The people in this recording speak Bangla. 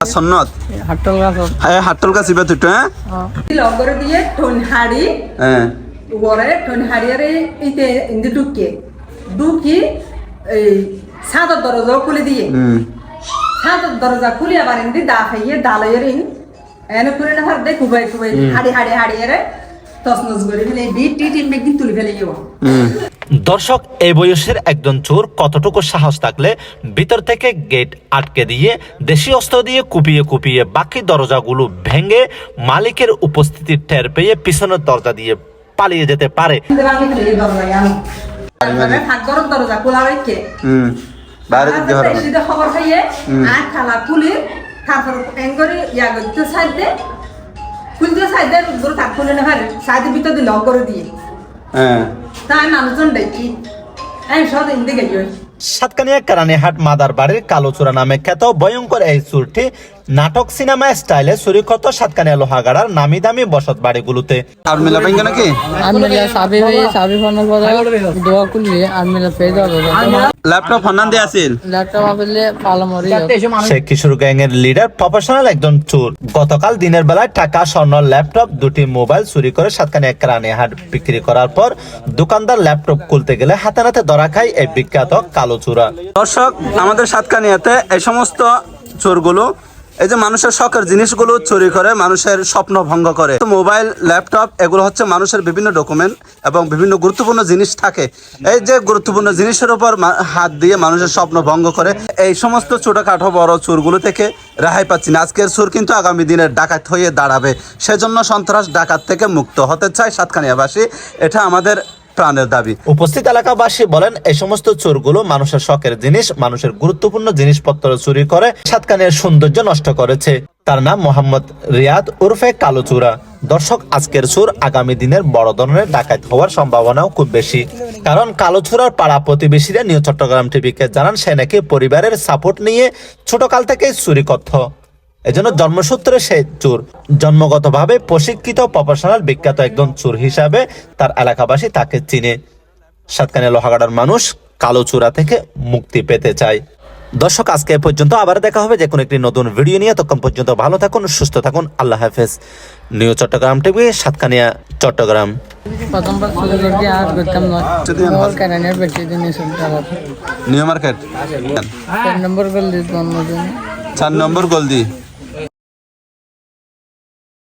সন্নত হাটল গাছ হ্যাঁ গাছ হ্যাঁ? লগর দিয়ে ঠোন হাড়ি হ্যাঁ উপরে ঠোন হাড়িয়ারে ইতে ইন্দি ডুকে ঢুকি এই সাদর দরজা খুলে দিয়ে। সাদর দরজা খুলে আবার ইন্দি দা খাইয়ে দালাইয়ের ইন। এনে খুলে না হার দেখ কুবাই কুবাই। হাড়ি হাড়ি হাড়িয়ারে দর্শক এই বয়সের একজন চোর কতটুকু সাহস থাকলে ভিতর থেকে গেট আটকে দিয়ে দেশি অস্ত্র দিয়ে কুপিয়ে কুপিয়ে বাকি দরজাগুলো ভেঙে মালিকের উপস্থিতি টের পেয়ে পিছনের দরজা দিয়ে পালিয়ে যেতে পারে। খবর খাইয়ে আর খালা খুলে তারপর ইয়া করতে সাইড দে খুলতে গরু থাক খুলে না হারে সাইড ভিতর দিয়ে লক করে দিয়ে হ্যাঁ তাই মানুষজন দেখি আমি সব ইন্দি গেছি সাতকানিয়া কারানিহাট মাদার বাড়ির কালোচূড়া নামে খ্যাত ভয়ঙ্কর এই চুরটি নাটক সিনেমা স্টাইলে চুরি করত সাতকানিয়া লোহাগাড়ার নামি দামি বসত বাড়িগুলোতে। আর মিলা নাকি? আমিলা সাবি হয়ে সাবি ফোনের পরে দোয়া আমিলা পেয়ে যাবে। ল্যাপটপ দিয়ে আসিল ল্যাপটপ আপেলে সে কিশোর গ্যাং এর লিডার প্রফেশনাল একজন চোর। গতকাল দিনের বেলায় টাকা স্বর্ণ ল্যাপটপ দুটি মোবাইল চুরি করে সাতকানিয়া কারানিহাট বিক্রি করার পর দোকানদার ল্যাপটপ খুলতে গেলে হাতে নাতে ধরা খায় এই বিখ্যাত কালো চূড়া দর্শক আমাদের সাতকানিয়াতে এই সমস্ত চোরগুলো এই যে মানুষের শখের জিনিসগুলো চুরি করে, মানুষের স্বপ্ন ভঙ্গ করে। মোবাইল, ল্যাপটপ, এগুলো হচ্ছে মানুষের বিভিন্ন ডকুমেন্ট এবং বিভিন্ন গুরুত্বপূর্ণ জিনিস থাকে। এই যে গুরুত্বপূর্ণ জিনিসের উপর হাত দিয়ে মানুষের স্বপ্ন ভঙ্গ করে, এই সমস্ত ছোটখাটো বড় চোরগুলো থেকে রেহাই পাচ্ছি না। আজকের চোর কিন্তু আগামী দিনের ডাকাত হয়ে দাঁড়াবে। সেজন্য সন্ত্রাস ডাকাত থেকে মুক্ত হতে চায় সাতকানিয়াবাসী। এটা আমাদের প্রাণের দাবি। উপস্থিত এলাকাবাসী বলেন, এই সমস্ত চোরগুলো মানুষের শখের জিনিস, মানুষের গুরুত্বপূর্ণ জিনিসপত্র চুরি করে সাতকানের সৌন্দর্য নষ্ট করেছে। তার নাম মোহাম্মদ রিয়াদ উর্ফে কালোচূড়া। দর্শক, আজকের চোর আগামী দিনের বড় ধরনের ডাকাত হওয়ার সম্ভাবনাও খুব বেশি। কারণ কালোচূড়ার পাড়া প্রতিবেশীরা নিউ চট্টগ্রাম টিভিকে জানান, সে নাকি পরিবারের সাপোর্ট নিয়ে ছোটকাল থেকেই চুরি করত। এজন্য জন্মসূত্রে সে চোর। জন্মগতভাবে প্রশিক্ষিত প্রফেশনাল বিখ্যাত একজন চোর হিসাবে তার এলাকাবাসী তাকে চিনে। সাতকানিয়া লোহাগাড়ার মানুষ কালো চূড়া থেকে মুক্তি পেতে চায়। দর্শক আজকে পর্যন্ত আবার দেখা হবে যে কোনো একটি নতুন ভিডিও নিয়ে। তখন পর্যন্ত ভালো থাকুন সুস্থ থাকুন আল্লাহ হাফেজ। New Chattogram TV Satkania Chattogram. প্রথমবার করতে আর করতাম না। New market. নম্বর চার নম্বর গলদি